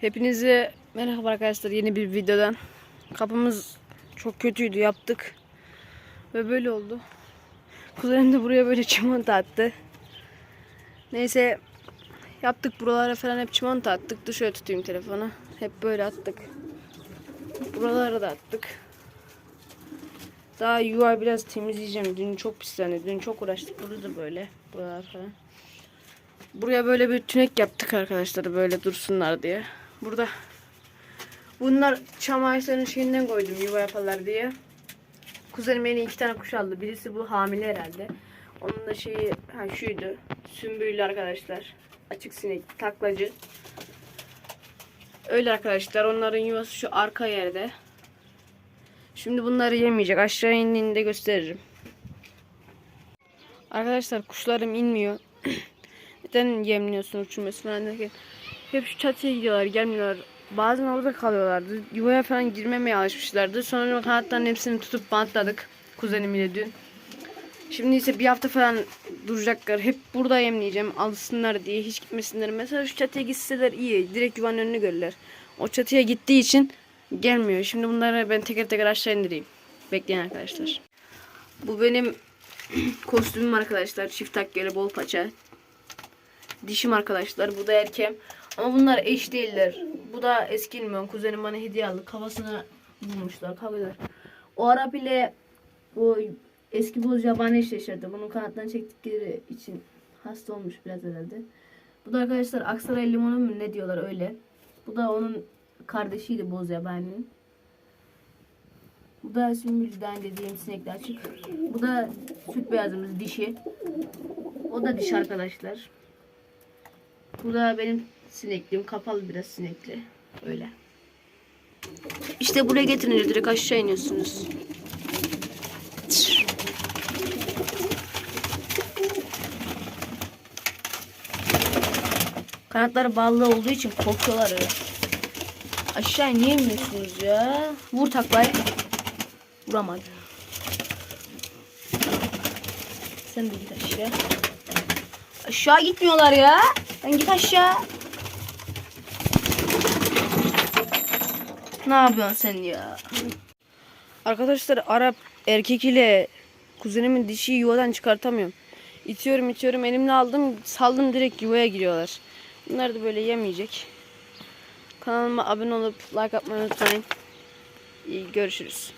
Hepinize merhaba arkadaşlar yeni bir videodan. Kapımız çok kötüydü yaptık. Ve böyle oldu. Kuzenim de buraya böyle çimento attı. Neyse yaptık buralara falan hep çimento attık. Dur tutayım telefonu. Hep böyle attık. Buralara da attık. Daha yuva biraz temizleyeceğim. Dün çok pislendi. Dün çok uğraştık. Burada da böyle. Buralar falan. Buraya böyle bir tünek yaptık arkadaşlar böyle dursunlar diye. Burada bunlar çam ağaçlarının şeyinden koydum yuva yaparlar diye. Kuzenim yeni iki tane kuş aldı. Birisi bu hamile herhalde. Onun da şeyi ha şuydu. Sümbüllü arkadaşlar. Açık sinek, taklacı. Öyle arkadaşlar. Onların yuvası şu arka yerde. Şimdi bunları yemeyecek. Aşağı indiğinde gösteririm. Arkadaşlar kuşlarım inmiyor. Neden yemliyorsun uçurması falan derken hep şu çatıya gidiyorlar gelmiyorlar. Bazen orada kalıyorlardı. Yuvaya falan girmemeye alışmışlardı. Sonra kanatların hepsini tutup bantladık kuzenimle dün. Şimdi ise bir hafta falan duracaklar. Hep burada yemleyeceğim. Alışsınlar diye hiç gitmesinler. Mesela şu çatıya gitseler iyi. Direkt yuvanın önünü görürler. O çatıya gittiği için gelmiyor. Şimdi bunları ben teker teker aşağı indireyim. Bekleyin arkadaşlar. Bu benim kostümüm arkadaşlar. Çift takkeli bol paça. Dişim arkadaşlar. Bu da erkem. Ama bunlar eş değiller. Bu da eski ilmiyon. Kuzenim bana hediye aldı. Kafasına bulmuşlar. Kavgalar. O Arap ile bu eski boz yabani eşleşirdi. Bunun kanatlarını çektikleri için hasta olmuş biraz herhalde. Bu da arkadaşlar Aksaray limonu mu ne diyorlar öyle. Bu da onun kardeşiydi boz yabaninin. Bu da sümbülden dediğim sinekli açık. Bu da süt beyazımız dişi. O da dişi arkadaşlar. Bu da benim sinekliğim. Kapalı biraz sinekli. Öyle. İşte buraya getirince direkt aşağı iniyorsunuz. Kanatları bağlı olduğu için korkuyorlar öyle. Aşağı niye inmiyorsunuz ya? Vur taklayı. Vuramadı. Sen de git aşağı. Aşağı gitmiyorlar ya. Sen git aşağı. Ne yapıyorsun sen ya? Arkadaşlar Arap erkek ile kuzenimin dişi yuvadan çıkartamıyorum. İtiyorum itiyorum elimle aldım saldım direkt yuvaya giriyorlar. Bunlar da böyle yemeyecek. Kanalıma abone olup like atmayı unutmayın. İyi görüşürüz.